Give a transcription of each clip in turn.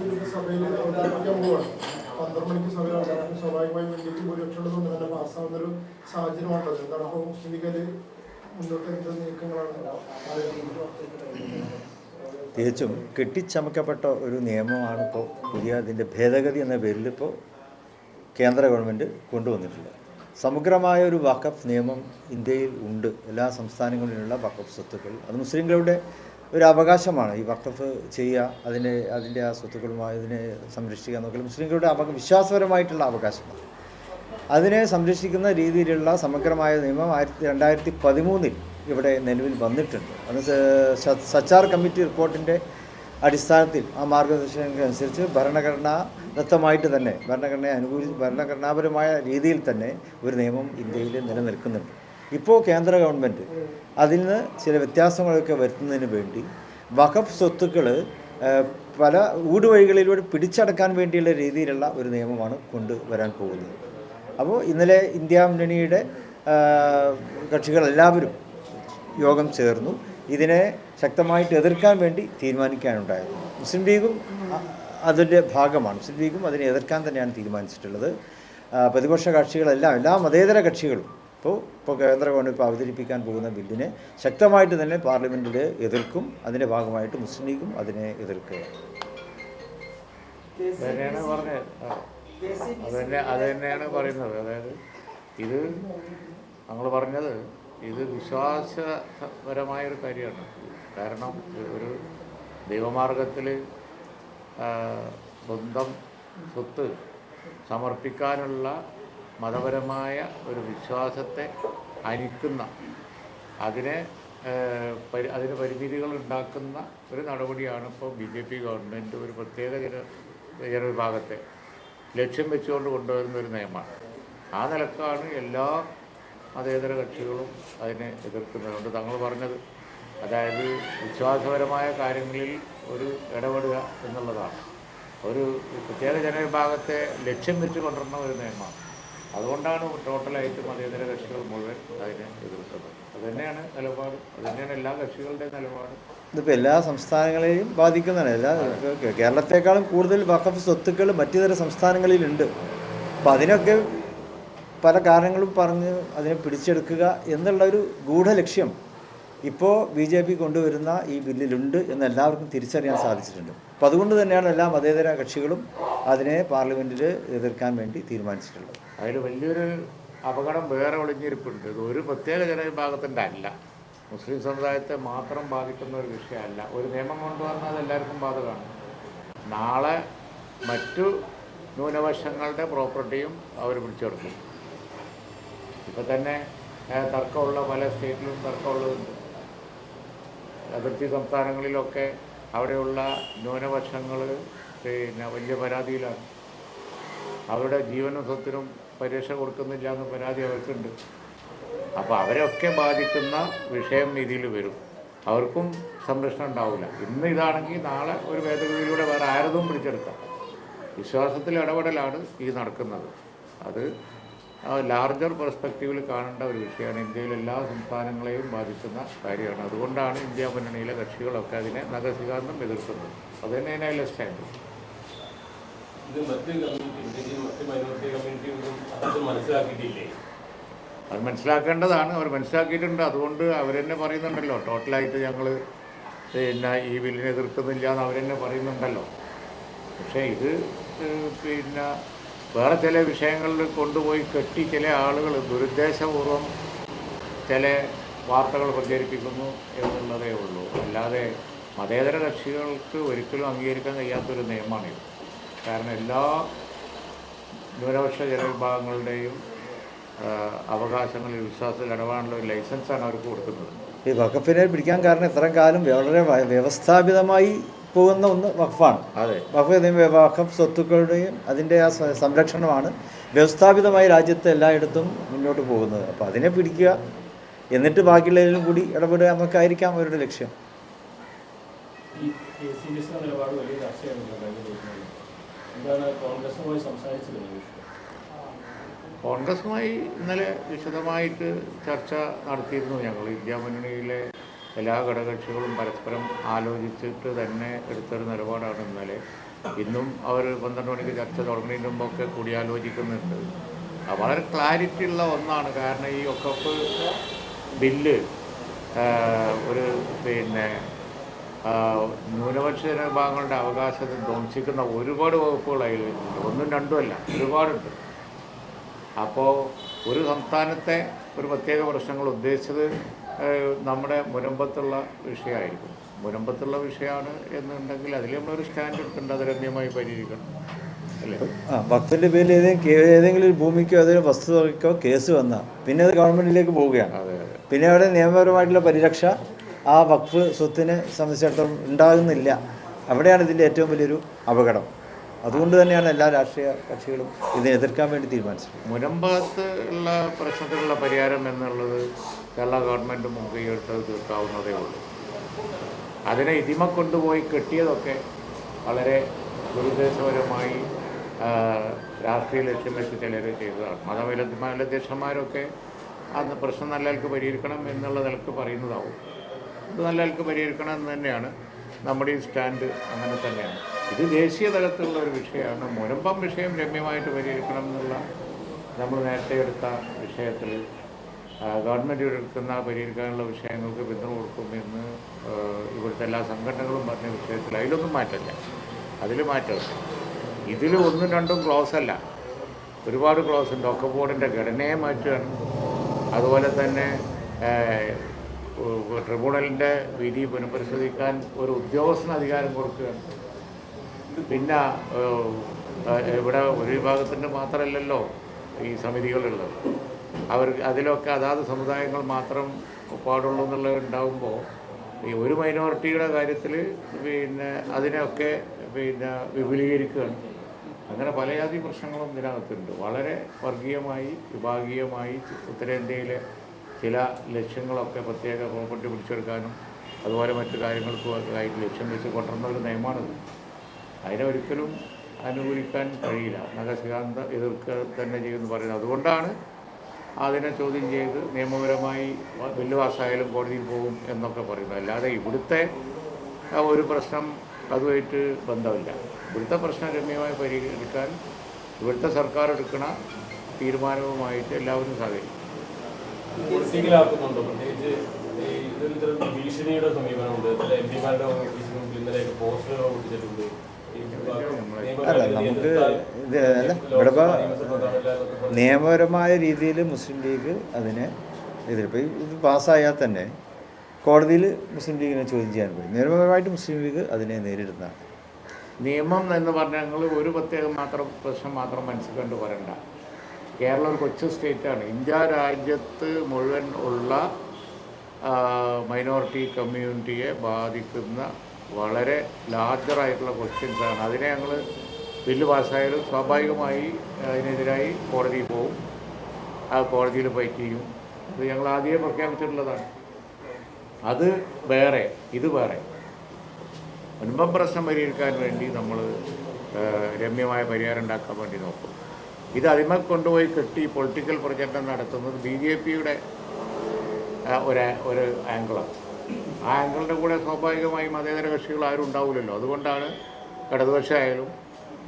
ഇത് സഭയിൽ അവതരിപ്പിക്കാൻ പോവുകയാണ് പന്ത്രണ്ട് മണിക്ക് സഭയിൽ അവതരണം സ്വാഭാവികമായി വലിയ ഭൂരിപക്ഷം ഉള്ളതുകൊണ്ട് തന്നെ പാസ്സാവുന്ന ഒരു സാഹചര്യമാണുള്ളത്. എന്താണ് ഇപ്പോൾ മുസ്ലിം ലീഗിൽ മുന്നോട്ട് എന്ത് നീക്കങ്ങളാണ്? തികച്ചും കെട്ടിച്ചമക്കപ്പെട്ട ഒരു നിയമമാണ് ഇപ്പോൾ പുതിയ അതിന്റെ ഭേദഗതി എന്ന പേരിൽ ഇപ്പോൾ കേന്ദ്ര ഗവൺമെന്റ് കൊണ്ടുവന്നിട്ടുള്ളത്. സമഗ്രമായ ഒരു വഖഫ് നിയമം ഇന്ത്യയിൽ ഉണ്ട്. എല്ലാ സംസ്ഥാനങ്ങളിലുള്ള വഖഫ് സ്വത്തുക്കൾ. അത് മുസ്ലിങ്ങളുടെ ഒരു അവകാശമാണ് ഈ വക്കഫ് ചെയ്യുക അതിനെ അതിന്റെ ആ സ്വത്തുക്കളുമായി അതിനെ സംരക്ഷിക്കുക എന്നൊക്കെ. മുസ്ലിങ്ങളുടെ അവ വിശ്വാസപരമായിട്ടുള്ള അവകാശമാണ്. അതിനെ സംരക്ഷിക്കുന്ന രീതിയിലുള്ള സമഗ്രമായ നിയമം ആയിരത്തി രണ്ടായിരത്തി പതിമൂന്നിൽ ഇവിടെ നിലവിൽ വന്നിട്ടുണ്ട്. അത് സച്ചാർ കമ്മിറ്റി റിപ്പോർട്ടിന്റെ അടിസ്ഥാനത്തിൽ ആ മാർഗനിർദ്ദേശങ്ങൾക്കനുസരിച്ച് ഭരണഘടനാദത്തമായിട്ട് തന്നെ ഭരണഘടനയെ അനുകൂലി ഭരണഘടനാപരമായ രീതിയിൽ തന്നെ ഒരു നിയമം ഇന്ത്യയിൽ നിലനിൽക്കുന്നുണ്ട്. ഇപ്പോൾ കേന്ദ്ര ഗവൺമെന്റ് അതിൽ നിന്ന് ചില വ്യത്യാസങ്ങളൊക്കെ വരുത്തുന്നതിന് വേണ്ടി വഖഫ് സ്വത്തുക്കൾ പല ഊടുവഴികളിലൂടെ പിടിച്ചടക്കാൻ വേണ്ടിയുള്ള രീതിയിലുള്ള ഒരു നിയമമാണ് കൊണ്ടുവരാൻ പോകുന്നത്. അപ്പോൾ ഇന്നലെ ഇന്ത്യ മുന്നണിയുടെ കക്ഷികളെല്ലാവരും യോഗം ചേർന്നു. ഇതിനെ ശക്തമായിട്ട് എതിർക്കാൻ വേണ്ടി തീരുമാനിക്കാനുണ്ടായിരുന്നു. മുസ്ലിം ലീഗും അതിന്റെ ഭാഗമാണ്. മുസ്ലിം ലീഗും അതിനെ എതിർക്കാൻ തന്നെയാണ് തീരുമാനിച്ചിട്ടുള്ളത്. പ്രതിപക്ഷ കക്ഷികളെല്ലാം എല്ലാ മതേതര കക്ഷികളും ഇപ്പോൾ ഇപ്പോൾ കേന്ദ്ര ഗവൺമെന്റ് അവതരിപ്പിക്കാൻ പോകുന്ന ബില്ലിനെ ശക്തമായിട്ട് തന്നെ പാർലമെന്റിൽ എതിർക്കും അതിന്റെ ഭാഗമായിട്ട് മുസ്ലിം ലീഗും അതിനെ എതിർക്കുക. അത് അത് തന്നെയാണ് പറയുന്നത്. അതായത് ഇത് നമ്മൾ പറഞ്ഞത് ഇത് വിശ്വാസപരമായൊരു കാര്യമാണ്. കാരണം ഒരു ദൈവമാർഗത്തിൽ സ്വന്തം സ്വത്ത് സമർപ്പിക്കാനുള്ള മതപരമായ ഒരു വിശ്വാസത്തെ അനിക്കുന്ന അതിനെ പരി അതിന് പരിമിതികൾ ഉണ്ടാക്കുന്ന ഒരു നടപടിയാണ് ഇപ്പോൾ ബി ജെ പി ഗവൺമെന്റ് ഒരു പ്രത്യേക ജന ജനവിഭാഗത്തെ ലക്ഷ്യം വെച്ചുകൊണ്ട് കൊണ്ടുവരുന്ന ഒരു നിയമമാണ്. ആ നിലക്കാണ് എല്ലാ മതേതര കക്ഷികളും അതിനെ എതിർക്കുന്നതുകൊണ്ട് തങ്ങൾ പറഞ്ഞത് അതായത് വിശ്വാസപരമായ കാര്യങ്ങളിൽ ഒരു ഇടപെടുക എന്നുള്ളതാണ്. ഒരു പ്രത്യേക ജനവിഭാഗത്തെ ലക്ഷ്യം വെച്ച് കൊണ്ടുവരുന്ന ഒരു നിയമമാണ്. അതുകൊണ്ടാണ് ടോട്ടലായിട്ട് മതേതര കക്ഷികൾ മുഴുവൻ അതിനെ എതിർത്തത്. അത് തന്നെയാണ് നിലപാട്. അത് തന്നെയാണ് എല്ലാ കക്ഷികളുടെ നിലപാട്. ഇതിപ്പോൾ എല്ലാ സംസ്ഥാനങ്ങളെയും ബാധിക്കുന്നതാണ്. എല്ലാ കേരളത്തെക്കാളും കൂടുതൽ വഖഫ് സ്വത്തുക്കൾ മറ്റു തര സംസ്ഥാനങ്ങളിലുണ്ട്. അപ്പം അതിനൊക്കെ പല കാരണങ്ങളും പറഞ്ഞ് അതിനെ പിടിച്ചെടുക്കുക എന്നുള്ള ഒരു ഗൂഢലക്ഷ്യം ഇപ്പോൾ ബി ജെ പി കൊണ്ടുവരുന്ന ഈ ബില്ലിലുണ്ട് എന്ന് എല്ലാവർക്കും തിരിച്ചറിയാൻ സാധിച്ചിട്ടുണ്ട്. അപ്പോൾ അതുകൊണ്ട് തന്നെയാണ് എല്ലാ മതേതര കക്ഷികളും അതിനെ പാർലമെന്റിൽ എതിർക്കാൻ വേണ്ടി തീരുമാനിച്ചിട്ടുള്ളത്. അതിൽ വലിയൊരു അപകടം വേറെ ഒളിഞ്ഞിരിപ്പുണ്ട്. ഇത് ഒരു പ്രത്യേക ജനവിഭാഗത്തിന്റെ അല്ല മുസ്ലിം സമുദായത്തെ മാത്രം ബാധിക്കുന്ന ഒരു വിഷയമല്ല. ഒരു നിയമം കൊണ്ടുവന്നാൽ എല്ലാവർക്കും ബാധകമാണ്. നാളെ മറ്റു ന്യൂനപക്ഷങ്ങളുടെ പ്രോപ്പർട്ടിയും അവർ പിടിച്ചെടുക്കും ഇപ്പം തന്നെ തർക്കമുള്ള പല സ്റ്റേറ്റിലും തർക്കമുള്ളതുണ്ട്. അതിർത്തി സംസ്ഥാനങ്ങളിലൊക്കെ അവിടെയുള്ള ന്യൂനപക്ഷങ്ങൾ പിന്നെ വലിയ പരാതിയിലാണ്. അവരുടെ ജീവനും സ്വത്തിനും പരീക്ഷ കൊടുക്കുന്നില്ല എന്ന് പരാതി അവർക്കുണ്ട്. അപ്പോൾ അവരൊക്കെ ബാധിക്കുന്ന വിഷയം ഇതിൽ വരും. അവർക്കും സംരക്ഷണം ഉണ്ടാവില്ല. ഇന്ന് ഇതാണെങ്കിൽ നാളെ ഒരു ഭേദഗതിയിലൂടെ വേറെ ആരതും പിടിച്ചെടുക്കാം. വിശ്വാസത്തിൽ ഇടപെടലാണ് ഈ നടക്കുന്നത്. അത് ലാർജർ പെർസ്പെക്റ്റീവിൽ കാണേണ്ട ഒരു വിഷയമാണ്. ഇന്ത്യയിലെ എല്ലാ സംസ്ഥാനങ്ങളെയും ബാധിക്കുന്ന കാര്യമാണ്. അതുകൊണ്ടാണ് ഇന്ത്യ മുന്നണിയിലെ കക്ഷികളൊക്കെ അതിനെ നഗരസികാന്തം എതിർക്കുന്നത്. അത് തന്നെയാണ് അതിലെ സ്റ്റാൻഡ് മൈനോറിറ്റി അത് മനസ്സിലാക്കേണ്ടതാണ്. അവർ മനസ്സിലാക്കിയിട്ടുണ്ട്. അതുകൊണ്ട് അവരെന്നെ പറയുന്നുണ്ടല്ലോ ടോട്ടലായിട്ട് ഞങ്ങൾ പിന്നെ ഈ ബില്ലിനെ എതിർക്കുന്നില്ല എന്ന് അവരെന്നെ പറയുന്നുണ്ടല്ലോ. പക്ഷേ ഇത് പിന്നെ വേറെ ചില വിഷയങ്ങളിൽ കൊണ്ടുപോയി കെട്ടി ചില ആളുകൾ ദുരുദ്ദേശപൂർവം ചില വാർത്തകൾ പ്രചരിപ്പിക്കുന്നു എന്നുള്ളതേ ഉള്ളൂ. അല്ലാതെ മതേതര കക്ഷികൾക്ക് ഒരിക്കലും അംഗീകരിക്കാൻ കഴിയാത്തൊരു നിയമമാണിത്. കാരണം എല്ലാ ന്യൂനപക്ഷ ജനവിഭാഗങ്ങളുടെയും അവകാശങ്ങൾ അവകാശങ്ങളിൽ വിശ്വാസത്തിൽ ഇടപാടുള്ള ഒരു ലൈസൻസാണ് അവർക്ക് കൊടുക്കുന്നത്. ഈ വഖഫിനെ പിടിക്കാൻ കാരണം ഇത്രയും കാലം വളരെ വ്യവസ്ഥാപിതമായി പോകുന്ന ഒന്ന് വഖഫാണ്. അതെ. വഖഫ് വഖഫ് സ്വത്തുക്കളുടെയും അതിന്റെ ആ സംരക്ഷണമാണ് വ്യവസ്ഥാപിതമായി രാജ്യത്തെ എല്ലായിടത്തും മുന്നോട്ട് പോകുന്നത്. അപ്പോൾ അതിനെ പിടിക്കുക എന്നിട്ട് ബാക്കിയുള്ളതിലും കൂടി ഇടപെടുക എന്നൊക്കെ ആയിരിക്കാം അവരുടെ ലക്ഷ്യം ഈ കെ സി ബി എസിന്റെ നിലപാട് വലിയ ചർച്ചയാണല്ലോ കഴിഞ്ഞ ദിവസങ്ങളിൽ എന്താണ് കോൺഗ്രസുമായി ഇന്നലെ വിശദമായിട്ട് ചർച്ച നടത്തിയിരുന്നു ഞങ്ങൾ. ഇന്ത്യ മുന്നണിയിലെ എല്ലാ ഘടകകക്ഷികളും പരസ്പരം ആലോചിച്ചിട്ട് തന്നെ എടുത്തൊരു നിലപാടാണ് ഇന്നലെ. ഇന്നും അവർ പന്ത്രണ്ട് മണിക്ക് ചർച്ച തുടങ്ങുന്നതിന് മുമ്പൊക്കെ കൂടിയാലോചിക്കുന്നുണ്ട്. വളരെ ക്ലാരിറ്റി ഉള്ള ഒന്നാണ്. കാരണം ഈ ഒക്കപ്പ് ബില്ല് ഒരു പിന്നെ ന്യൂനപക്ഷ വിഭാഗങ്ങളുടെ അവകാശത്തെ ധ്വംസിക്കുന്ന ഒരുപാട് വകുപ്പുകൾ അതിലുണ്ട് ഒന്നും രണ്ടുമല്ല ഒരുപാടുണ്ട്. അപ്പോൾ ഒരു സംസ്ഥാനത്തെ ഒരു പ്രത്യേക പ്രശ്നങ്ങൾ ഉദ്ദേശിച്ചത് നമ്മുടെ മുനമ്പത്തുള്ള വിഷയമായിരിക്കും. മുനമ്പത്തുള്ള വിഷയമാണ് എന്നുണ്ടെങ്കിൽ അതിൽ നമ്മളൊരു സ്റ്റാൻഡ് എടുക്കേണ്ട അത് രമ്യമായി പരിഹരിക്കണം. ഭക്തന്റെ പേരിൽ ഏതെങ്കിലും ഏതെങ്കിലും ഒരു ഭൂമിക്കോ ഏതെങ്കിലും വസ്തുതയ്ക്കോ കേസ് വന്നാൽ പിന്നെ അത് ഗവൺമെന്റിലേക്ക് പോവുകയാണ്. അതെ അതെ. പിന്നെ അവിടെ നിയമപരമായിട്ടുള്ള പരിരക്ഷ ആ വഖഫ് സ്വത്തിനെ സംബന്ധിച്ചിടത്തോളം ഉണ്ടാകുന്നില്ല. അവിടെയാണ് ഇതിന്റെ ഏറ്റവും വലിയൊരു അപകടം. അതുകൊണ്ട് തന്നെയാണ് എല്ലാ രാഷ്ട്രീയ കക്ഷികളും ഇതിനെ എതിർക്കാൻ വേണ്ടി തീരുമാനിച്ചത്. മുനമ്പത്ത് ഉള്ള പ്രശ്നത്തിനുള്ള പരിഹാരം എന്നുള്ളത് കേരള ഗവൺമെന്റ് മുൻകൈ എടുത്തത് തീർക്കാവുന്നതേ ഉള്ളൂ. അതിനെ ഇതിമ കൊണ്ടുപോയി കെട്ടിയതൊക്കെ വളരെ ദുരുദ്ദേശപരമായി രാഷ്ട്രീയ ലക്ഷ്യം വെച്ച് ചിലർ ചെയ്തതാണ്. മതവിരുദ്ധ മേലധ്യക്ഷന്മാരൊക്കെ അന്ന് പ്രശ്നം നല്ല പരിഹരിക്കണം എന്നുള്ള നിലയ്ക്ക് പറയുന്നതാവും. ഇത് നല്ല നിലയ്ക്ക് പരിഹരിക്കണം എന്ന് തന്നെയാണ്. നമ്മുടെ ഈ സ്റ്റാൻഡ് അങ്ങനെ തന്നെയാണ്. ഇത് ദേശീയ തലത്തിലുള്ള ഒരു വിഷയമാണ്. മുരമ്പം വിഷയം രമ്യമായിട്ട് പരിഹരിക്കണം എന്നുള്ള നമ്മൾ നേരത്തെ എടുത്ത വിഷയത്തിൽ ഗവൺമെന്റ് എടുക്കുന്ന പരിഹരിക്കാനുള്ള വിഷയങ്ങൾക്ക് പിന്തുണ കൊടുക്കുമെന്ന് ഇവിടുത്തെ എല്ലാ സംഘടനകളും പറഞ്ഞ വിഷയത്തിൽ അതിലൊന്നും മാറ്റമില്ല. അതിൽ മാറ്റമില്ല. ഇതിൽ ഒന്നും രണ്ടും ക്ലോസ് അല്ല. ഒരുപാട് ക്ലോസ് ഉണ്ട്. ഒക്കെ ബോർഡിന്റെ ഘടനയെ മാറ്റുകയാണ്. അതുപോലെ തന്നെ ട്രിബ്യൂണലിന്റെ വിധി പുനഃപരിശോധിക്കാൻ ഒരു ഉദ്യോഗസ്ഥന് അധികാരം കൊടുക്കുകയാണ്. പിന്നെ ഇവിടെ ഒരു വിഭാഗത്തിന്റെ മാത്രമല്ലല്ലോ ഈ സമിതികളുള്ളത്. അവർ അതിലൊക്കെ അതാത് സമുദായങ്ങൾ മാത്രം പാടുള്ളൂ എന്നുള്ളത് ഉണ്ടാകുമ്പോൾ ഈ ഒരു മൈനോറിറ്റിയുടെ കാര്യത്തിൽ പിന്നെ അതിനെയൊക്കെ പിന്നെ വിപുലീകരിക്കുകയാണ്. അങ്ങനെ പലജാതി പ്രശ്നങ്ങളും ഇതിനകത്തുണ്ട്. വളരെ വർഗീയമായി വിഭാഗീയമായി ഉത്തരേന്ത്യയിലെ ചില ലക്ഷ്യങ്ങളൊക്കെ പ്രത്യേക പ്രോപ്പർട്ടി പിടിച്ചെടുക്കാനും അതുപോലെ മറ്റു കാര്യങ്ങൾക്കും ആയിട്ട് ലക്ഷ്യം വെച്ച് കൊണ്ടുവന്ന ഒരു നിയമമാണിത്. അതിനെ ഒരിക്കലും അനുകൂലിക്കാൻ കഴിയില്ല. നഗശികാന്ത എതിർക്കുക തന്നെ ചെയ്യുമെന്ന് പറയുന്നത്. അതുകൊണ്ടാണ് അതിനെ ചോദ്യം ചെയ്ത് നിയമപരമായി ബില്ല് പാസ്സായാലും കോടതിയിൽ പോകും എന്നൊക്കെ പറയുന്നത്. അല്ലാതെ ഇവിടുത്തെ ഒരു പ്രശ്നം അതുമായിട്ട് ബന്ധമില്ല. ഇവിടുത്തെ പ്രശ്നം രമ്യമായി പരിഹരിക്കാൻ ഇവിടുത്തെ സർക്കാർ എടുക്കുന്ന തീരുമാനവുമായിട്ട് എല്ലാവരും സഹകരിക്കും. പൊളിറ്റിക്കലാക്കുന്നുണ്ടോ പ്രത്യേകിച്ച് ഇതിൽ ഇത്തരം ഭീഷണിയുടെ സമീപനമുണ്ട്. ചില എം പിമാരുടെ ഓഫീസിന് മുമ്പിൽ ഇന്നലെയൊക്കെ പോസ്റ്ററുകൾ ഒട്ടിച്ചിട്ടുണ്ട്. അല്ല നമുക്ക് ഇത് അല്ല ഇവിടെ നിയമപരമായ രീതിയിൽ മുസ്ലിം ലീഗ് അതിനെ എതിർപ്പ് ഇത് പാസ്സായാൽ തന്നെ കോടതിയിൽ മുസ്ലിം ലീഗിനെ ചോദ്യം ചെയ്യാൻ പോയി. നിയമപരമായിട്ട് മുസ്ലിം ലീഗ് അതിനെ നേരിടുന്നതാണ്. നിയമം എന്ന് പറഞ്ഞാൽ ഒരു പ്രത്യേകം മാത്രം പ്രശ്നം മാത്രം മനസ്സിൽ വരണ്ട. കേരളം ഒരു കൊച്ചു സ്റ്റേറ്റാണ്. ഇന്ത്യ രാജ്യത്ത് മുഴുവൻ ഉള്ള മൈനോറിറ്റി കമ്മ്യൂണിറ്റിയെ ബാധിക്കുന്ന വളരെ ലാർജറായിട്ടുള്ള ക്വസ്റ്റ്യൻസാണ് അതിനെ ഞങ്ങൾ ബില്ല് പാസ്സായാലും സ്വാഭാവികമായി അതിനെതിരായി കോടതിയിൽ പോകും ആ കോടതിയിൽ ഫൈറ്റ് ചെയ്യും. ഇത് ഞങ്ങൾ ആദ്യമേ പ്രഖ്യാപിച്ചിട്ടുള്ളതാണ്. അത് വേറെ ഇത് വേറെ. മുൻപം പ്രശ്നം പരിഹരിക്കാൻ വേണ്ടി നമ്മൾ രമ്യമായ പരിഹാരം ഉണ്ടാക്കാൻ വേണ്ടി നോക്കും. ഇത് അടിമ കൊണ്ടുപോയി കെട്ടി പൊളിറ്റിക്കൽ പ്രചരണം നടത്തുന്നത് ബി ജെ പിയുടെ ഒരു ഒരു ആംഗിളാണ് ആ ആംഗിളിന്റെ കൂടെ സ്വാഭാവികമായി മതേതര കക്ഷികൾ ആരും ഉണ്ടാവില്ലല്ലോ. അതുകൊണ്ടാണ് ഇടതുപക്ഷമായാലും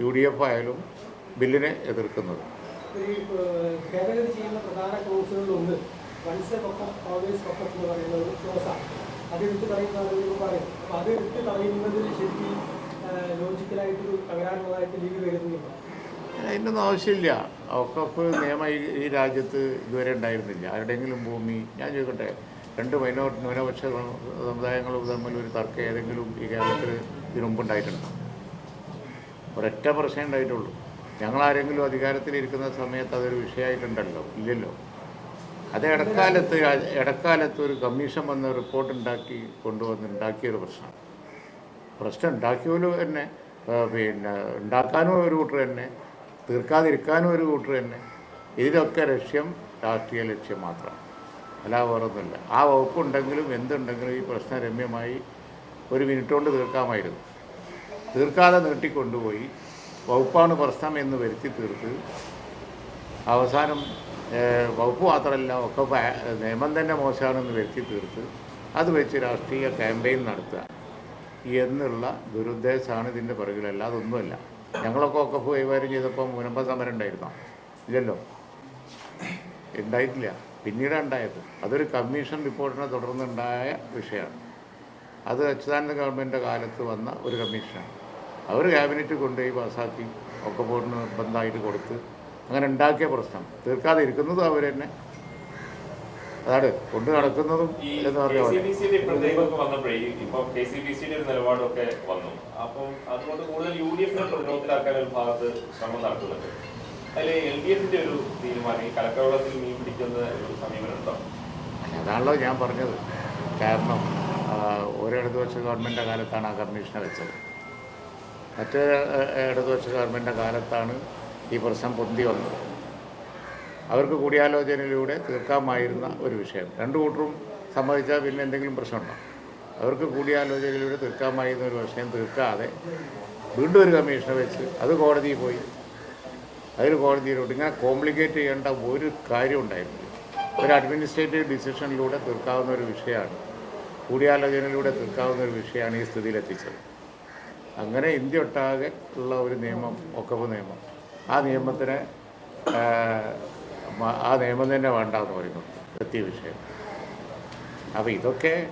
യു ഡി എഫ് ആയാലും ബില്ലിനെ എതിർക്കുന്നത്. ായിട്ട് ചെയ്യുന്ന പ്രധാന അപ്പോൾ കരുതുന്നില്ല അതിനൊന്നും ആവശ്യമില്ല. ഒക്കപ്പ് നിയമം ഈ രാജ്യത്ത് ഇതുവരെ ഉണ്ടായിരുന്നില്ല. ആരുടെയെങ്കിലും ഭൂമി ഞാൻ ചോദിക്കട്ടെ രണ്ട് മൈനോ ന്യൂനപക്ഷ സമുദായങ്ങളും തമ്മിൽ ഒരു തർക്കം ഏതെങ്കിലും ഈ കേരളത്തിൽ ഇതിനുമുമ്പ് ഉണ്ടായിട്ടുണ്ടോ? ഒരൊറ്റ പ്രശ്നം ഉണ്ടായിട്ടുള്ളൂ. ഞങ്ങൾ ആരെങ്കിലും അധികാരത്തിലിരിക്കുന്ന സമയത്ത് അതൊരു വിഷയമായിട്ടുണ്ടല്ലോ? ഇല്ലല്ലോ. അത് ഇടക്കാലത്ത് ഇടക്കാലത്ത് ഒരു കമ്മീഷൻ വന്ന് റിപ്പോർട്ട് ഉണ്ടാക്കി കൊണ്ടുവന്ന് ഉണ്ടാക്കിയൊരു പ്രശ്നമാണ് പ്രശ്നം. ഉണ്ടാക്കിയവരും തന്നെ പിന്നെ ഉണ്ടാക്കാനും ഒരു കൂട്ടർ തന്നെ തീർക്കാതിരിക്കാനും ഒരു കൂട്ടർ തന്നെ. ഇതിലൊക്കെ ലക്ഷ്യം രാഷ്ട്രീയ ലക്ഷ്യം മാത്രം. അല്ലാതെ വേറൊന്നുമില്ല. ആ വകുപ്പുണ്ടെങ്കിലും എന്തുണ്ടെങ്കിലും ഈ പ്രശ്നം രമ്യമായി ഒരു മിനിറ്റ് കൊണ്ട് തീർക്കാമായിരുന്നു. തീർക്കാതെ നീട്ടിക്കൊണ്ടുപോയി വകുപ്പാണ് പ്രശ്നം എന്ന് വരുത്തി തീർത്ത് അവസാനം വകുപ്പ് മാത്രമല്ല ഒക്കെ നിയമം തന്നെ മോശമാണെന്ന് വരുത്തി തീർത്ത് അത് വെച്ച് രാഷ്ട്രീയ ക്യാമ്പയിൻ നടത്തുക. എന്നുള്ള ദുരുദ്ദേശമാണ് ഇതിന്റെ പിറകിലല്ല അല്ലാതെ ഒന്നുമല്ല ഞങ്ങളൊക്കെ ഒക്കെ കൈകാര്യം ചെയ്തപ്പോൾ മുനമ്പ സമരം ഉണ്ടായിരുന്നോ ഇല്ലല്ലോ. ഉണ്ടായിട്ടില്ല. പിന്നീട് ഉണ്ടായത്. അതൊരു കമ്മീഷൻ റിപ്പോർട്ടിനെ തുടർന്നുണ്ടായ വിഷയമാണ്. അത് അച്യുതാനന്ദ ഗവൺമെന്റിന്റെ കാലത്ത് വന്ന ഒരു കമ്മീഷനാണ്. അവർ ക്യാബിനറ്റ് കൊണ്ടുപോയി പാസ്സാക്കി ഒക്കെ ബോർഡിന് ബന്ധമായിട്ട് കൊടുത്ത് അങ്ങനെ ഉണ്ടാക്കിയ പ്രശ്നം. തീർക്കാതെ ഇരിക്കുന്നതും അവർ തന്നെ. അതാണ് കൊണ്ട് നടക്കുന്നതും എന്ന് പറഞ്ഞ പോലെ. KCBC-യുടെ ഇപ്പോഴത്തേക്കൊക്കെ വന്നപ്പോഴേ ഇപ്പൊ കെ സി ബി സിയുടെ ഒരു നിലപാടൊക്കെ വന്നു. അപ്പം അതുകൊണ്ട് കൂടുതൽ യു ഡി എഫിനെ പ്രതിരോധത്തിലാക്കാൻ ഒരു ഭാഗത്ത് ശ്രമം നടത്തുന്നുണ്ട് അതിൽ എൽ ഡി എഫിന്റെ ഒരു തീരുമാനം ഈ മീൻ പിടിക്കുന്ന ഒരു സമീപനം ഉണ്ടോ അതാണല്ലോ ഞാൻ പറഞ്ഞത്. കാരണം ആ, ഒരു ഇടതുപക്ഷ ഗവൺമെന്റിന്റെ കാലത്താണ് ആ കമ്മീഷനെ വെച്ചത്. മറ്റേ ഏ, ഇടതുപക്ഷ ഗവൺമെന്റിന്റെ കാലത്താണ് ഈ പ്രശ്നം പൊന്തി വന്നത്. അവർക്ക് കൂടിയാലോചനയിലൂടെ തീർക്കാമായിരുന്ന ഒരു വിഷയം. രണ്ടു കൂട്ടരും സമ്മതിച്ചാൽ പിന്നെ എന്തെങ്കിലും പ്രശ്നമുണ്ടോ? അവർക്ക് കൂടിയാലോചനയിലൂടെ തീർക്കാമായിരുന്ന ഒരു വിഷയം തീർക്കാതെ വീണ്ടും ഒരു കമ്മീഷനെ വെച്ച് അത് കോടതിയിൽ പോയി. അതിൽ കോടതിയിലോട്ട് ഇങ്ങനെ കോംപ്ലിക്കേറ്റ് ചെയ്യേണ്ട ഒരു കാര്യം ഉണ്ടായിരുന്നില്ല ഒരു അഡ്മിനിസ്ട്രേറ്റീവ് ഡിസിഷനിലൂടെ തീർക്കാവുന്ന ഒരു വിഷയമാണ്. കൂടിയാലോചനയിലൂടെ തീർക്കാവുന്ന ഒരു വിഷയമാണ് ഈ സ്ഥിതിയിലെത്തിച്ചത്. അങ്ങനെ ഇന്ത്യ ഒട്ടാകെ ഉള്ള ഒരു നിയമം ഒക്കപ്പ് നിയമം. ആ നിയമത്തിന് ആ, നിയമം തന്നെ വേണ്ട എന്ന് പറയുന്നത് എത്തിയ വിഷയം. അപ്പോൾ ഇതൊക്കെ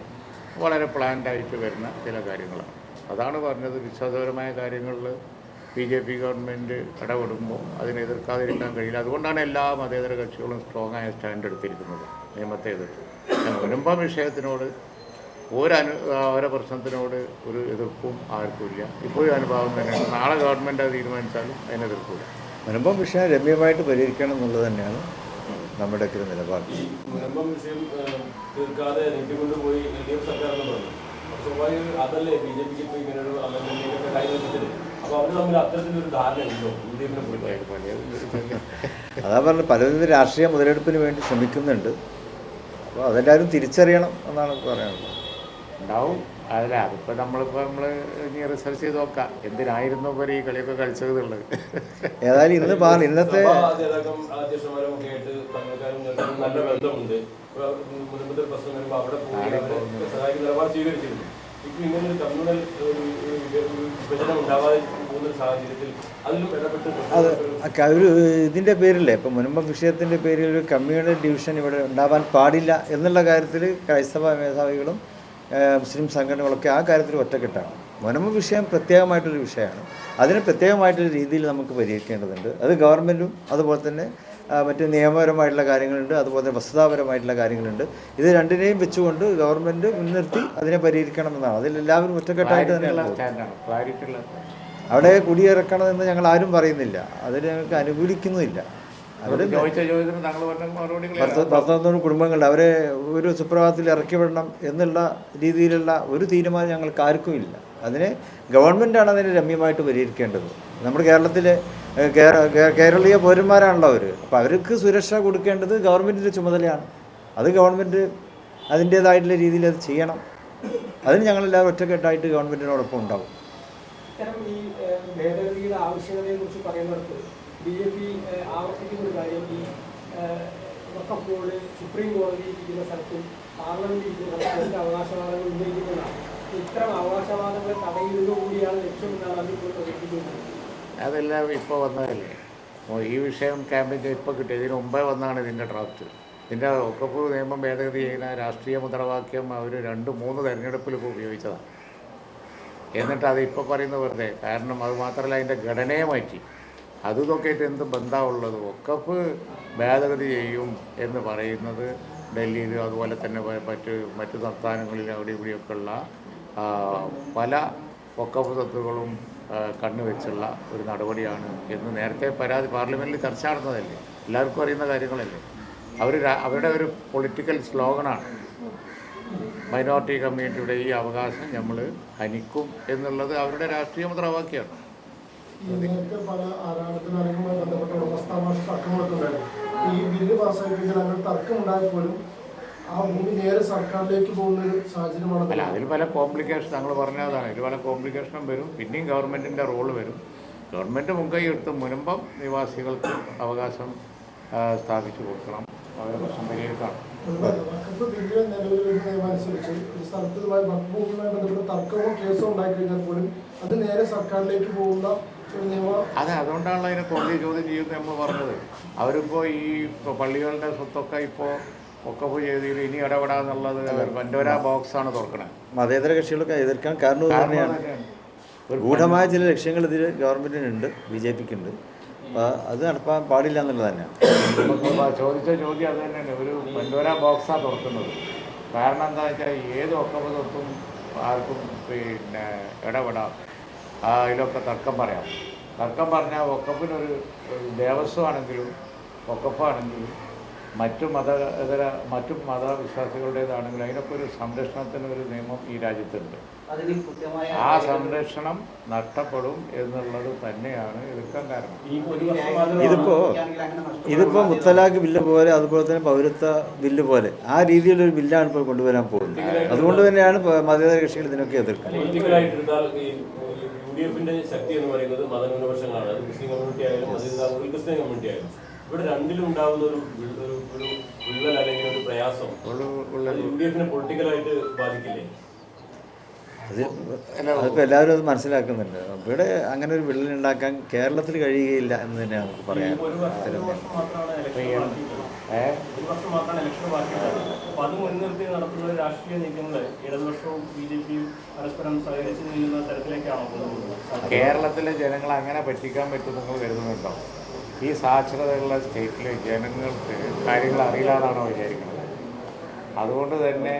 വളരെ പ്ലാൻഡായിട്ട് വരുന്ന ചില കാര്യങ്ങളാണ്. അതാണ് പറഞ്ഞത് വിശ്വാസപരമായ കാര്യങ്ങളിൽ ബി ജെ പി ഗവൺമെന്റ് ഇടപെടുമ്പോൾ അതിനെ എതിർക്കാതിരിക്കാൻ കഴിയില്ല. അതുകൊണ്ടാണ് എല്ലാ മതേതര കക്ഷികളും സ്ട്രോങ് ആയ സ്റ്റാൻഡ് എടുത്തിരിക്കുന്നത്. നിയമത്തെ എതിർത്ത്. വരുമ്പം വിഷയത്തിനോട് ഒരു അനു ഓരോ പ്രശ്നത്തിനോട് ഒരു എതിർപ്പും ആർക്കുമില്ല ഇപ്പോഴും അനുഭവം തന്നെയാണ്. നാളെ ഗവൺമെന്റ് അത് തീരുമാനിച്ചാലും അതിനെ മുൻപം വിഷയം രമ്യമായിട്ട് പരിഹരിക്കണം എന്നുള്ളത് തന്നെയാണ് നമ്മുടെയൊക്കെ ഒരു നിലപാട്. മുനമ്പം അതാ പറഞ്ഞത് പലരും രാഷ്ട്രീയ മുതലെടുപ്പിന് വേണ്ടി ശ്രമിക്കുന്നുണ്ട്. അപ്പോൾ അതെല്ലാവരും തിരിച്ചറിയണം എന്നാണ് പറയാനുള്ളത്. ഉണ്ടാവും. അതല്ല അതിപ്പോൾ നമ്മളിപ്പോൾ നമ്മൾ ഇനി റിസർച്ച് ചെയ്ത് നോക്കാം. എന്തിനായിരുന്നു ഇവർ ഈ കളിയൊക്കെ കളിച്ചത് എന്നുള്ളത് ഏതായാലും ഇന്ന് പാർ ഇന്നത്തെ നല്ല ബന്ധമുണ്ട്. ഇപ്പോൾ മുൻപത്തെ പ്രശ്നം വരുമ്പോൾ അവിടെ പോയി അവരെ സഹായിക്കുന്ന നിലപാട് സ്വീകരിച്ചിരുന്നു ഇപ്പോൾ ഇങ്ങനെ ഒരു കമ്മ്യൂണൽ ഒരു ഒരു വിഭജനം ഉണ്ടാവാതെ പോകുന്ന സാഹചര്യത്തിൽ അതിലും ഇടപെട്ട് അത് ഒരു ഇതിന്റെ പേരില്ലേ ഇപ്പം മുൻപ് വിഷയത്തിന്റെ പേരിൽ ഒരു കമ്മ്യൂണൽ ഡിവിഷൻ ഇവിടെ ഉണ്ടാവാൻ പാടില്ല എന്നുള്ള കാര്യത്തിൽ ക്രൈസ്തവ മേധാവികളും മുസ്ലിം സംഘടനകളൊക്കെ ആ കാര്യത്തിൽ ഒറ്റക്കെട്ടാണ്. മനമ വിഷയം പ്രത്യേകമായിട്ടൊരു വിഷയമാണ്. അതിന് പ്രത്യേകമായിട്ടൊരു രീതിയിൽ നമുക്ക് പരിഹരിക്കേണ്ടതുണ്ട്. അത് ഗവൺമെന്റും അതുപോലെ തന്നെ മറ്റ് നിയമപരമായിട്ടുള്ള കാര്യങ്ങളുണ്ട് അതുപോലെ തന്നെ വസ്തുതാപരമായിട്ടുള്ള കാര്യങ്ങളുണ്ട്. ഇത് രണ്ടിനെയും വെച്ചുകൊണ്ട് ഗവൺമെന്റ് മുൻനിർത്തി അതിനെ പരിഹരിക്കണമെന്നാണ്. അതിൽ എല്ലാവരും ഒറ്റക്കെട്ടായിട്ട് ക്ലാരിറ്റിയുള്ള അവിടെ കുടിയിറക്കണമെന്ന് ഞങ്ങൾ ആരും പറയുന്നില്ല. അതിൽ ഞങ്ങൾക്ക് അനുകൂലിക്കുന്നുമില്ല. പത്തൊന്നൂറ് കുടുംബങ്ങളുണ്ട്. അവരെ ഒരു സുപ്രഭാതത്തിൽ ഇറക്കി വിടണം എന്നുള്ള രീതിയിലുള്ള ഒരു തീരുമാനം ഞങ്ങൾക്ക് ആർക്കും ഇല്ല. അതിന് ഗവൺമെന്റാണ് അതിനെ രമ്യമായിട്ട് പരിഹരിക്കേണ്ടത്. നമ്മുടെ കേരളത്തിലെ കേരളീയ പൗരന്മാരാണല്ലോ അവർ അപ്പോൾ അവർക്ക് സുരക്ഷ കൊടുക്കേണ്ടത് ഗവൺമെന്റിന്റെ ചുമതലയാണ്. അത് ഗവൺമെന്റ് അതിന്റേതായിട്ടുള്ള രീതിയിൽ അത് ചെയ്യണം. അതിന് ഞങ്ങളെല്ലാവരും ഒറ്റക്കെട്ടായിട്ട് ഗവൺമെന്റിനോടൊപ്പം ഉണ്ടാവും. ഇത്തരം ഈ ഭേദഗതിയുടെ ആവശ്യകതയെക്കുറിച്ച് പറയുന്നിടത്ത് ബി ജെ പി ആവർത്തിക്കുന്ന ഒരു കാര്യം ഈ വക്കപ്പോൾ സുപ്രീം കോടതി ഇരിക്കുന്ന സ്ഥലത്തും പാർലമെന്റ് ഇരിക്കുന്ന സ്ഥലത്തും അവകാശവാദങ്ങൾ ഉന്നയിക്കുന്നതാണ്. ഇത്തരം അവകാശവാദങ്ങളെ ലക്ഷ്യം ലക്ഷ്യമെന്നാണ് അതിപ്പോൾ പ്രകടിപ്പിക്കുന്നത്. അതെല്ലാം ഇപ്പോൾ വന്നതല്ലേ? ഈ വിഷയം ക്യാമ്പിന്റെ ഇപ്പോൾ കിട്ടി. ഇതിന് മുമ്പേ വന്നാണ് ഇതിന്റെ ഡ്രാഫ്റ്റ് ഇതിന്റെ ഒക്കപ്പ് നിയമം ഭേദഗതി ചെയ്യുന്ന രാഷ്ട്രീയ മുദ്രാവാക്യം അവർ രണ്ട് മൂന്ന് തെരഞ്ഞെടുപ്പിലൊക്കെ ഉപയോഗിച്ചതാണ്. എന്നിട്ട് അത് ഇപ്പോൾ പറയുന്നത് വെറുതെ. കാരണം അത് മാത്രമല്ല അതിന്റെ ഘടനയെ മാറ്റി. അതും ഇതൊക്കെ ആയിട്ട് എന്ത് ബന്ധമുള്ളത്? ഒക്കപ്പ് ഭേദഗതി ചെയ്യും എന്ന് പറയുന്നത് ഡൽഹിയിലും അതുപോലെ തന്നെ മറ്റ് മറ്റ് സംസ്ഥാനങ്ങളിലും അവിടെ ഇവിടെയൊക്കെ ഉള്ള ആ, പല ഒക്കപ്പ് സ്വത്തുകളും കണ്ണുവെച്ചുള്ള ഒരു നടപടിയാണ് എന്ന് നേരത്തെ പരാതി പാർലമെന്റിൽ ചർച്ച നടന്നതല്ലേ? എല്ലാവർക്കും അറിയുന്ന കാര്യങ്ങളല്ലേ? അവർ അവരുടെ ഒരു പൊളിറ്റിക്കൽ സ്ലോഗനാണ്. മൈനോറിറ്റി കമ്മ്യൂണിറ്റിയുടെ ഈ അവകാശം നമ്മൾ ഹനിക്കും എന്നുള്ളത് അവരുടെ രാഷ്ട്രീയ മുദ്രാവാക്യമാണ്. നേരത്തെ പല ആരാധനാലയങ്ങളുമായി ബന്ധപ്പെട്ട ഉടമസ്ഥാവകാശ തർക്കങ്ങളൊക്കെ ഉണ്ടായിരുന്നു. ഈ ബില്ല് പാസ്സാക്കി കഴിഞ്ഞാൽ അങ്ങനെ തർക്കം ഉണ്ടായാൽ പോലും ആ ഭൂമി നേരെ സർക്കാരിലേക്ക് പോകുന്ന ഒരു സാഹചര്യമാണ് അല്ല അതിൽ പല കോംപ്ലിക്കേഷൻ ഞങ്ങൾ പറഞ്ഞതാണ്. അതിൽ പല കോംപ്ലിക്കേഷനും വരും. പിന്നെയും ഗവൺമെന്റിന്റെ റോൾ വരും. ഗവൺമെന്റ് മുൻകൈ എടുത്ത് മുൻപം നിവാസികൾക്ക് അവകാശം സ്ഥാപിച്ചു കൊടുക്കണം. അവരെ പ്രശ്നം പരിഹരിക്കണം വഖഫ് ബില്ല് നിലവിൽ വരുന്ന നിയമം അനുസരിച്ച് ഒരു സ്ഥലത്തുമായി വഖഫ് ഭൂമിയുമായി ബന്ധപ്പെട്ട തർക്കമോ കേസോ ഉണ്ടായി കഴിഞ്ഞാൽ പോലും അത് നേരെ സർക്കാരിലേക്ക് പോകുന്ന അതെ അതുകൊണ്ടാണല്ലോ അതിനെ കോടതി ചോദ്യം ചെയ്യുന്നത് നമ്മൾ പറഞ്ഞത്. അവരിപ്പോ ഈ പള്ളികളുടെ സ്വത്തൊക്കെ ഇപ്പോ ഒക്കപ്പ് ചെയ്തതിൽ ഇനി ഇടപെടാന്നുള്ളത് ബോക്സ് ബോക്സാണ് തുറക്കണത് മതേതര കക്ഷികളൊക്കെ എതിർക്കാൻ കാരണം തന്നെയാണ്. ഗൂഢമായ ചില ലക്ഷ്യങ്ങൾ ഇതിൽ ഗവൺമെന്റിനുണ്ട് ബി ജെ പിക്ക് ഉണ്ട് അപ്പോൾ അത് നടപ്പാൻ പാടില്ല എന്നുള്ളത് തന്നെയാണ്. ചോദിച്ച ചോദ്യം അത് തന്നെയാണ്. ഒരു ബോക്സ് ബോക്സാണ് തുറക്കുന്നത്. കാരണം എന്താ വെച്ചാൽ ഏത് ഒക്കെ ആർക്കും പിന്നെ ഇടപെടാം. അതിലൊക്കെ തർക്കം പറയാം. തർക്കം പറഞ്ഞാൽ ഒക്കപ്പിനൊരു ഒരു ദേവസ്വമാണെങ്കിലും ഒക്കപ്പാണെങ്കിലും മറ്റു മത ഇതര മറ്റു മതവിശ്വാസികളുടേതാണെങ്കിലും അതിനൊക്കെ ഒരു സംരക്ഷണത്തിന് ഒരു നിയമം ഈ രാജ്യത്തുണ്ട്. ആ സംരക്ഷണം നഷ്ടപ്പെടും എന്നുള്ളത് തന്നെയാണ് എതിർക്കാൻ കാരണം. ഇതിപ്പോ ഇതിപ്പോ ഇതിപ്പോൾ മുത്തലാഖ് ബില്ല് പോലെ അതുപോലെ തന്നെ പൗരത്വ ബില്ല് പോലെ ആ രീതിയിലൊരു ബില്ലാണ് ഇപ്പോൾ കൊണ്ടുവരാൻ പോകുന്നത്. അതുകൊണ്ട് തന്നെയാണ് മതേതര കക്ഷികൾ ഇതിനൊക്കെ എതിർക്കുന്നത്. യു ഡി എഫിന്റെ ശക്തി എന്ന് പറയുന്നത് മതന്യൂനപക്ഷങ്ങളാണ് അത് മുസ്ലിം കമ്മ്യൂണിറ്റി ആയാലും അത് ക്രിസ്ത്യൻ കമ്മ്യൂണിറ്റി ആയാലും. ഇവിടെ രണ്ടിലും ഉണ്ടാകുന്ന ഒരു ഒരു വിള്ളൽ അല്ലെങ്കിൽ ഒരു പ്രയാസം യു ഡി എഫിനെ പൊളിറ്റിക്കലായിട്ട് ബാധിക്കില്ലേ? അതിപ്പോ അതിപ്പോൾ എല്ലാവരും അത് മനസ്സിലാക്കുന്നുണ്ട്. ഇവിടെ അങ്ങനെ ഒരു വിള്ളൽ ഉണ്ടാക്കാൻ കേരളത്തിൽ കഴിയുകയില്ല എന്ന് തന്നെ നമുക്ക് പറയാൻ രാഷ്ട്രീയ നീക്കങ്ങൾ ഇടതുപക്ഷവും ബി ജെ പിയും പരസ്പരം സഹകരിച്ച് നീങ്ങുന്ന തരത്തിലേക്കാണോ കേരളത്തിലെ ജനങ്ങളെ അങ്ങനെ പറ്റിക്കാൻ പറ്റും നിങ്ങൾ കരുതുന്നുണ്ടോ? ഈ സാക്ഷരതയുള്ള സ്റ്റേറ്റിലെ ജനങ്ങൾക്ക് കാര്യങ്ങൾ അറിയില്ലാതാണോ വിചാരിക്കുന്നത്? അതുകൊണ്ട് തന്നെ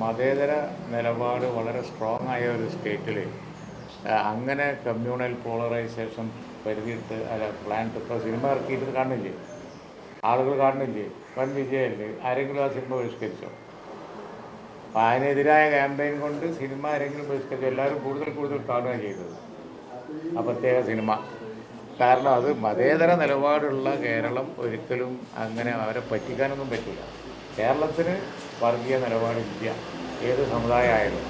മതേതര നിലപാട് വളരെ സ്ട്രോങ് ആയ ഒരു സ്റ്റേറ്റിൽ അങ്ങനെ കമ്മ്യൂണൽ പോളറൈസേഷൻ പരിധിയിട്ട് അല്ല പ്ലാൻ ഇപ്പോൾ സിനിമ ഇറക്കിയിട്ട് കാണില്ലേ ആളുകൾ കാണുന്നില്ലേ? വൻ വിജയമല്ലേ ആരെങ്കിലും ആ സിനിമ ബഹിഷ്കരിച്ചോ? അപ്പോൾ അതിനെതിരായ ക്യാമ്പയിൻ കൊണ്ട് സിനിമ ആരെങ്കിലും ബഹിഷ്കരിച്ചു? എല്ലാവരും കൂടുതൽ കൂടുതൽ കാണുകയാണ് ചെയ്തത്. ആ പ്രത്യേക സിനിമ. കാരണം അത് മതേതര നിലപാടുള്ള കേരളം ഒരിക്കലും അങ്ങനെ അവരെ പറ്റിക്കാനൊന്നും പറ്റില്ല കേരളത്തിന് വർഗീയ നിലപാടില്ല. ഏത് സമുദായമായാലും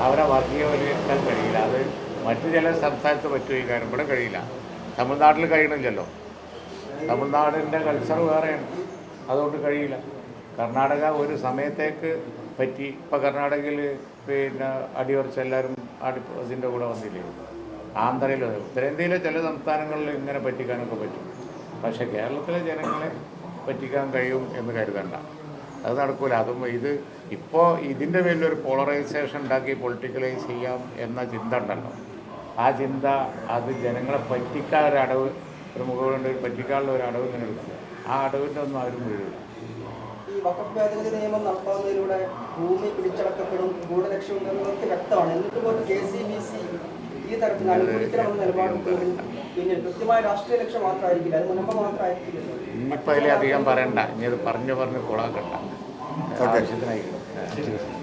അവരെ വർഗീയവൽക്കരിക്കാൻ കഴിയില്ല. അത് മറ്റു ചില സംസ്ഥാനത്ത് പറ്റുകയും ഇവിടെ കഴിയില്ല. തമിഴ്നാട്ടിൽ കഴിയണില്ലല്ലോ. തമിഴ്നാടിന്റെ കൾച്ചർ വേറെയാണ്. അതുകൊണ്ട് കഴിയില്ല. കർണാടക ഒരു സമയത്തേക്ക് പറ്റി. ഇപ്പം കർണാടകയിൽ പിന്നെ അടിയുറച്ച് എല്ലാവരും അടി ഇതിന്റെ കൂടെ വന്നില്ലേ? ആന്ധ്രയിലോ ഉത്തരേന്ത്യയിലെ ചില സംസ്ഥാനങ്ങളിൽ ഇങ്ങനെ പറ്റിക്കാനൊക്കെ പറ്റും. പക്ഷേ കേരളത്തിലെ ജനങ്ങളെ പറ്റിക്കാൻ കഴിയും എന്ന് കരുതണ്ട. അത് നടക്കൂല. അതും ഇത് ഇപ്പോൾ ഇതിന്റെ പേരിലൊരു പോളറൈസേഷൻ ഉണ്ടാക്കി പൊളിറ്റിക്കലൈസ് ചെയ്യാം എന്ന ചിന്ത ഉണ്ടല്ലോ. ആ ചിന്ത അത് ജനങ്ങളെ പറ്റിക്കാൻ ഒരു മുഖമുണ്ട്. പറ്റിക്കാനുള്ള ഒരു അടവ് ഇങ്ങനെ എടുക്കും ആ അടവിന്റെ ഒന്നും ആരും വീഴില്ല ഈ ഭേദഗതി നിയമം നടപ്പാക്കുന്നതിലൂടെ ഭൂമി പിടിച്ചടക്കപ്പെടും. ഗൂഢലക്ഷ്യം വ്യക്തമാണ്. എന്നിട്ട് പോലും കെ സി ബി സി ഈ തരത്തിൽ അനുകൂലിക്കണമെന്ന നിലപാടുണ്ടെങ്കിൽ പിന്നെ കൃത്യമായ രാഷ്ട്രീയ ലക്ഷ്യം മാത്രമായിരിക്കില്ല. അത് മുൻപ് മാത്രമായിരിക്കില്ല ഇനിയിപ്പോൾ അതിലധികം പറയണ്ട. ഇനി അത് പറഞ്ഞു പറഞ്ഞ് കൊളാക്കണ്ട. ആവശ്യത്തിനായിരിക്കും